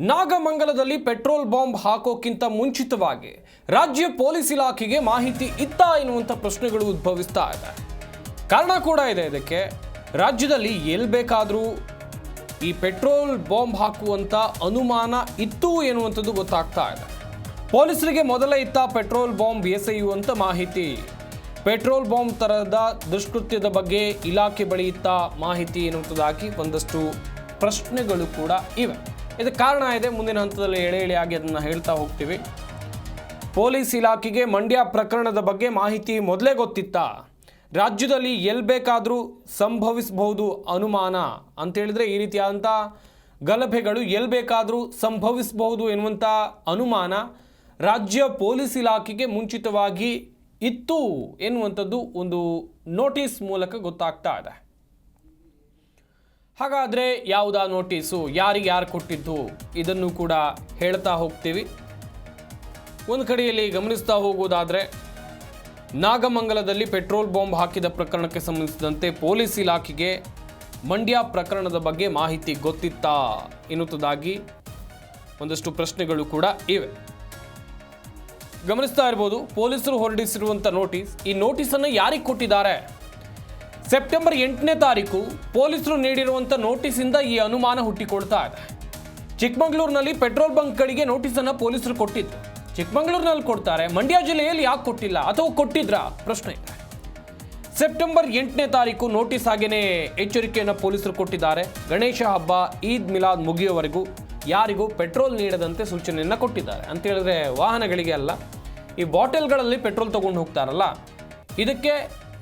ನಾಗಮಂಗಲದಲ್ಲಿ petrol bomb ಹಾಕೋಕ್ಕಿಂತ ಮುಂಚಿತವಾಗಿ ರಾಜ್ಯ police ಇಲಾಖೆಗೆ ಮಾಹಿತಿ ಇತ್ತಾ ಎನ್ನುವಂಥ ಪ್ರಶ್ನೆಗಳು ಉದ್ಭವಿಸ್ತಾ ಇದೆ. ಕಾರಣ ಕೂಡ ಇದೆ ಇದಕ್ಕೆ. ರಾಜ್ಯದಲ್ಲಿ ಎಲ್ಲಿ ಬೇಕಾದರೂ ಈ ಪೆಟ್ರೋಲ್ ಬಾಂಬ್ ಹಾಕುವಂಥ ಅನುಮಾನ ಇತ್ತು ಎನ್ನುವಂಥದ್ದು ಗೊತ್ತಾಗ್ತಾ ಇದೆ. ಪೊಲೀಸರಿಗೆ ಮೊದಲೇ ಇತ್ತ ಪೆಟ್ರೋಲ್ ಬಾಂಬ್ ಎಸೆಯುವಂಥ ಮಾಹಿತಿ. ಪೆಟ್ರೋಲ್ ಬಾಂಬ್ ಥರದ ದುಷ್ಕೃತ್ಯದ ಬಗ್ಗೆ ಇಲಾಖೆ ಬಳಿ ಇತ್ತ ಮಾಹಿತಿ ಎನ್ನುವಂಥದ್ದಾಗಿ ಒಂದಷ್ಟು ಪ್ರಶ್ನೆಗಳು ಕೂಡ ಇವೆ. ಇದಕ್ಕೆ ಕಾರಣ ಇದೆ. ಮುಂದಿನ ಹಂತದಲ್ಲಿ ಎಳೆ ಎಳೆಯಾಗಿ ಅದನ್ನು ಹೇಳ್ತಾ ಹೋಗ್ತೀವಿ. ಪೊಲೀಸ್ ಇಲಾಖೆಗೆ ಮಂಡ್ಯ ಪ್ರಕರಣದ ಬಗ್ಗೆ ಮಾಹಿತಿ ಮೊದಲೇ ಗೊತ್ತಿತ್ತಾ? ರಾಜ್ಯದಲ್ಲಿ ಎಲ್ಲಿ ಬೇಕಾದರೂ ಸಂಭವಿಸಬಹುದು ಅನುಮಾನ ಅಂತೇಳಿದರೆ ಈ ರೀತಿಯಾದಂಥ ಗಲಭೆಗಳು ಎಲ್ಲಿ ಬೇಕಾದರೂ ಸಂಭವಿಸಬಹುದು ಎನ್ನುವಂಥ ಅನುಮಾನ ರಾಜ್ಯ ಪೊಲೀಸ್ ಇಲಾಖೆಗೆ ಮುಂಚಿತವಾಗಿ ಇತ್ತು ಎನ್ನುವಂಥದ್ದು ಒಂದು ನೋಟಿಸ್ ಮೂಲಕ ಗೊತ್ತಾಗ್ತಾ ಇದೆ. ಹಾಗಾದರೆ ಯಾವುದಾ ನೋಟಿಸು? ಯಾರಿಗೆ ಯಾರು ಕೊಟ್ಟಿದ್ದು? ಇದನ್ನು ಕೂಡ ಹೇಳ್ತಾ ಹೋಗ್ತೀವಿ. ಒಂದು ಕಡೆಯಲ್ಲಿ ಗಮನಿಸ್ತಾ ಹೋಗುವುದಾದರೆ ನಾಗಮಂಗಲದಲ್ಲಿ ಪೆಟ್ರೋಲ್ ಬಾಂಬ್ ಹಾಕಿದ ಪ್ರಕರಣಕ್ಕೆ ಸಂಬಂಧಿಸಿದಂತೆ ಪೊಲೀಸ್ ಇಲಾಖೆಗೆ ಮಂಡ್ಯ ಪ್ರಕರಣದ ಬಗ್ಗೆ ಮಾಹಿತಿ ಗೊತ್ತಿತ್ತಾ? ಎನ್ನುತ್ತದಾಗಿ ಒಂದಷ್ಟು ಪ್ರಶ್ನೆಗಳು ಕೂಡ ಇವೆ. ಗಮನಿಸ್ತಾ ಇರ್ಬೋದು, ಪೊಲೀಸರು ಹೊರಡಿಸಿರುವಂಥ ನೋಟಿಸ್, ಈ ನೋಟಿಸನ್ನು ಯಾರಿಗೆ ಕೊಟ್ಟಿದ್ದಾರೆ? ಸೆಪ್ಟೆಂಬರ್ ಎಂಟನೇ ತಾರೀಕು ಪೊಲೀಸರು ನೀಡಿರುವಂಥ ನೋಟಿಸಿಂದ ಈ ಅನುಮಾನ ಹುಟ್ಟಿಕೊಳ್ತಾ ಇದೆ. ಚಿಕ್ಕಮಗಳೂರಿನಲ್ಲಿ ಪೆಟ್ರೋಲ್ ಬಂಕ್ಗಳಿಗೆ ನೋಟಿಸನ್ನು ಪೊಲೀಸರು ಕೊಟ್ಟಿದ್ರು. ಚಿಕ್ಕಮಗಳೂರಿನಲ್ಲಿ ಕೊಡ್ತಾರೆ, ಮಂಡ್ಯ ಜಿಲ್ಲೆಯಲ್ಲಿ ಯಾಕೆ ಕೊಟ್ಟಿಲ್ಲ ಅಥವಾ ಕೊಟ್ಟಿದ್ರಾ? ಪ್ರಶ್ನೆ ಇದೆ. ಸೆಪ್ಟೆಂಬರ್ ಎಂಟನೇ ತಾರೀಕು ನೋಟಿಸ್ ಹಾಗೇನೆ ಎಚ್ಚರಿಕೆಯನ್ನು ಪೊಲೀಸರು ಕೊಟ್ಟಿದ್ದಾರೆ. ಗಣೇಶ ಹಬ್ಬ, ಈದ್ ಮಿಲಾದ್ ಮುಗಿಯುವವರೆಗೂ ಯಾರಿಗೂ ಪೆಟ್ರೋಲ್ ನೀಡದಂತೆ ಸೂಚನೆಯನ್ನು ಕೊಟ್ಟಿದ್ದಾರೆ. ಅಂತ ಹೇಳಿದ್ರೆ ವಾಹನಗಳಿಗೆ ಅಲ್ಲ, ಈ ಬಾಟಲ್ಗಳಲ್ಲಿ ಪೆಟ್ರೋಲ್ ತಗೊಂಡು ಹೋಗ್ತಾರಲ್ಲ. ಇದಕ್ಕೆ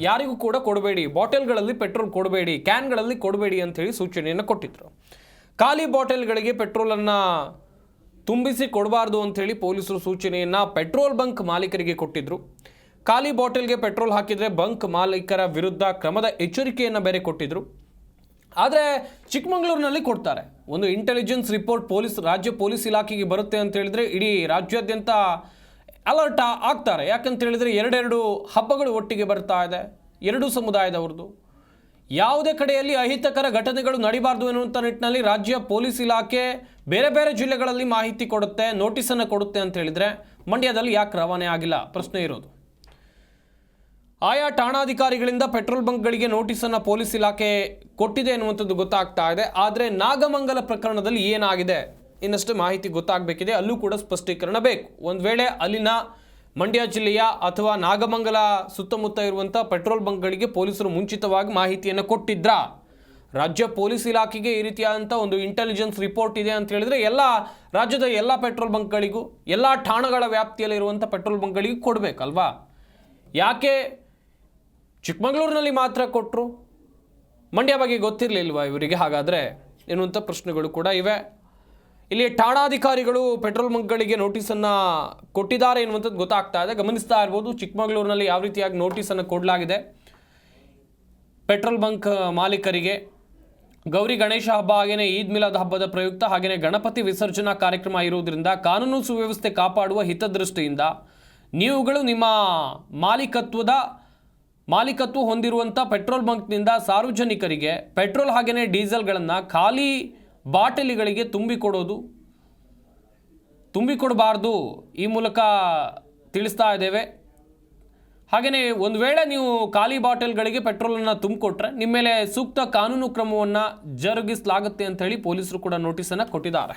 ಯಾರಿಗೂ ಕೂಡ ಕೊಡಬೇಡಿ. ಬಾಟಲ್ಗಳಲ್ಲಿ ಪೆಟ್ರೋಲ್ ಕೊಡಬೇಡಿ. ಕ್ಯಾನ್ಗಳಲ್ಲಿ ಕೊಡಬೇಡಿ ಅಂತೇಳಿ ಸೂಚನೆಯನ್ನು ಕೊಟ್ಟಿದ್ರು. ಖಾಲಿ ಬಾಟಲ್ಗಳಿಗೆ ಪೆಟ್ರೋಲನ್ನು ತುಂಬಿಸಿ ಕೊಡಬಾರ್ದು ಅಂಥೇಳಿ ಪೊಲೀಸರು ಸೂಚನೆಯನ್ನು ಪೆಟ್ರೋಲ್ ಬಂಕ್ ಮಾಲೀಕರಿಗೆ ಕೊಟ್ಟಿದ್ರು. ಖಾಲಿ ಬಾಟಲ್ಗೆ ಪೆಟ್ರೋಲ್ ಹಾಕಿದರೆ ಬಂಕ್ ಮಾಲೀಕರ ವಿರುದ್ಧ ಕ್ರಮದ ಎಚ್ಚರಿಕೆಯನ್ನು ಬೇರೆ ಕೊಟ್ಟಿದ್ರು. ಆದರೆ ಚಿಕ್ಕಮಗಳೂರಿನಲ್ಲಿ ಕೊಡ್ತಾರೆ. ಒಂದು ಇಂಟೆಲಿಜೆನ್ಸ್ ರಿಪೋರ್ಟ್ ಪೊಲೀಸ್, ರಾಜ್ಯ ಪೊಲೀಸ್ ಇಲಾಖೆಗೆ ಬರುತ್ತೆ ಅಂತ ಹೇಳಿದ್ರೆ ಇಡೀ ರಾಜ್ಯಾದ್ಯಂತ ಅಲರ್ಟ್ ಆಗ್ತಾರೆ. ಯಾಕಂತ ಹೇಳಿದರೆ ಎರಡೆರಡು ಹಬ್ಬಗಳು ಒಟ್ಟಿಗೆ ಬರ್ತಾ ಇದೆ. ಎರಡು ಸಮುದಾಯದವ್ರದ್ದು. ಯಾವುದೇ ಕಡೆಯಲ್ಲಿ ಅಹಿತಕರ ಘಟನೆಗಳು ನಡಿಬಾರ್ದು ಎನ್ನುವಂಥ ನಿಟ್ಟಿನಲ್ಲಿ ರಾಜ್ಯ ಪೊಲೀಸ್ ಇಲಾಖೆ ಬೇರೆ ಬೇರೆ ಜಿಲ್ಲೆಗಳಲ್ಲಿ ಮಾಹಿತಿ ಕೊಡುತ್ತೆ, ನೋಟಿಸನ್ನು ಕೊಡುತ್ತೆ ಅಂತ ಹೇಳಿದರೆ ಮಂಡ್ಯದಲ್ಲಿ ಯಾಕೆ ರವಾನೆ ಆಗಿಲ್ಲ? ಪ್ರಶ್ನೆ ಇರೋದು. ಆಯಾ ಠಾಣಾಧಿಕಾರಿಗಳಿಂದ ಪೆಟ್ರೋಲ್ ಬಂಕ್ಗಳಿಗೆ ನೋಟಿಸನ್ನು ಪೊಲೀಸ್ ಇಲಾಖೆ ಕೊಟ್ಟಿದೆ ಎನ್ನುವಂಥದ್ದು ಗೊತ್ತಾಗ್ತಾ ಇದೆ. ಆದರೆ ನಾಗಮಂಗಲ ಪ್ರಕರಣದಲ್ಲಿ ಏನಾಗಿದೆ? ಇನ್ನಷ್ಟು ಮಾಹಿತಿ ಗೊತ್ತಾಗಬೇಕಿದೆ, ಅಲ್ಲೂ ಕೂಡ ಸ್ಪಷ್ಟೀಕರಣ ಬೇಕು. ಒಂದು ವೇಳೆ ಅಲ್ಲಿನ ಮಂಡ್ಯ ಜಿಲ್ಲೆಯ ಅಥವಾ ನಾಗಮಂಗಲ ಸುತ್ತಮುತ್ತ ಇರುವಂಥ ಪೆಟ್ರೋಲ್ ಬಂಕ್ಗಳಿಗೆ ಪೊಲೀಸರು ಮುಂಚಿತವಾಗಿ ಮಾಹಿತಿಯನ್ನು ಕೊಟ್ಟಿದ್ರಾ. ರಾಜ್ಯ ಪೊಲೀಸ್ ಇಲಾಖೆಗೆ ಈ ರೀತಿಯಾದಂಥ ಒಂದು ಇಂಟೆಲಿಜೆನ್ಸ್ ರಿಪೋರ್ಟ್ ಇದೆ ಅಂತ ಹೇಳಿದರೆ ಎಲ್ಲ ರಾಜ್ಯದ ಎಲ್ಲ ಪೆಟ್ರೋಲ್ ಬಂಕ್ಗಳಿಗೂ, ಎಲ್ಲ ಠಾಣಗಳ ವ್ಯಾಪ್ತಿಯಲ್ಲಿ ಇರುವಂಥ ಪೆಟ್ರೋಲ್ ಬಂಕ್ಗಳಿಗೂ ಕೊಡಬೇಕಲ್ವಾ? ಯಾಕೆ ಚಿಕ್ಕಮಗಳೂರಿನಲ್ಲಿ ಮಾತ್ರ ಕೊಟ್ಟರು ಮಂಡ್ಯ ಬಗ್ಗೆ ಗೊತ್ತಿರಲಿಲ್ವಾ ಇವರಿಗೆ? ಹಾಗಾದರೆ ಎನ್ನುವಂಥ ಪ್ರಶ್ನೆಗಳು ಕೂಡ ಇವೆ. ಇಲ್ಲಿ ಠಾಣಾಧಿಕಾರಿಗಳು ಪೆಟ್ರೋಲ್ ಬಂಕ್ಗಳಿಗೆ ನೋಟಿಸನ್ನು ಕೊಟ್ಟಿದ್ದಾರೆ ಎನ್ನುವಂಥದ್ದು ಗೊತ್ತಾಗ್ತಾ ಇದೆ. ಗಮನಿಸ್ತಾ ಇರ್ಬೋದು, ಚಿಕ್ಕಮಗಳೂರಿನಲ್ಲಿ ಯಾವ ರೀತಿಯಾಗಿ ನೋಟಿಸನ್ನು ಕೊಡಲಾಗಿದೆ. ಪೆಟ್ರೋಲ್ ಬಂಕ್ ಮಾಲೀಕರಿಗೆ ಗೌರಿ ಗಣೇಶ ಹಬ್ಬ ಹಾಗೆಯೇ ಈದ್ ಮಿಲಾದ್ ಹಬ್ಬದ ಪ್ರಯುಕ್ತ ಹಾಗೆಯೇ ಗಣಪತಿ ವಿಸರ್ಜನಾ ಕಾರ್ಯಕ್ರಮ ಇರುವುದರಿಂದ ಕಾನೂನು ಸುವ್ಯವಸ್ಥೆ ಕಾಪಾಡುವ ಹಿತದೃಷ್ಟಿಯಿಂದ ನೀವುಗಳು ನಿಮ್ಮ ಮಾಲೀಕತ್ವದ, ಮಾಲೀಕತ್ವ ಹೊಂದಿರುವಂಥ ಪೆಟ್ರೋಲ್ ಬಂಕ್ನಿಂದ ಸಾರ್ವಜನಿಕರಿಗೆ ಪೆಟ್ರೋಲ್ ಹಾಗೆಯೇ ಡೀಸೆಲ್ಗಳನ್ನು ಖಾಲಿ ಬಾಟಲಿಗಳಿಗೆ ತುಂಬಿಕೊಡೋದು ತುಂಬಿಕೊಡಬಾರ್ದು ಈ ಮೂಲಕ ತಿಳಿಸ್ತಾ ಇದ್ದೇವೆ. ಹಾಗೆಯೇ ಒಂದು ವೇಳೆ ನೀವು ಖಾಲಿ ಬಾಟಲ್ಗಳಿಗೆ ಪೆಟ್ರೋಲನ್ನು ತುಂಬಿಕೊಟ್ರೆ ನಿಮ್ಮ ಮೇಲೆ ಸೂಕ್ತ ಕಾನೂನು ಕ್ರಮವನ್ನು ಜರುಗಿಸಲಾಗುತ್ತೆ ಅಂತ ಹೇಳಿ ಪೊಲೀಸರು ಕೂಡ ನೋಟಿಸನ್ನು ಕೊಟ್ಟಿದ್ದಾರೆ.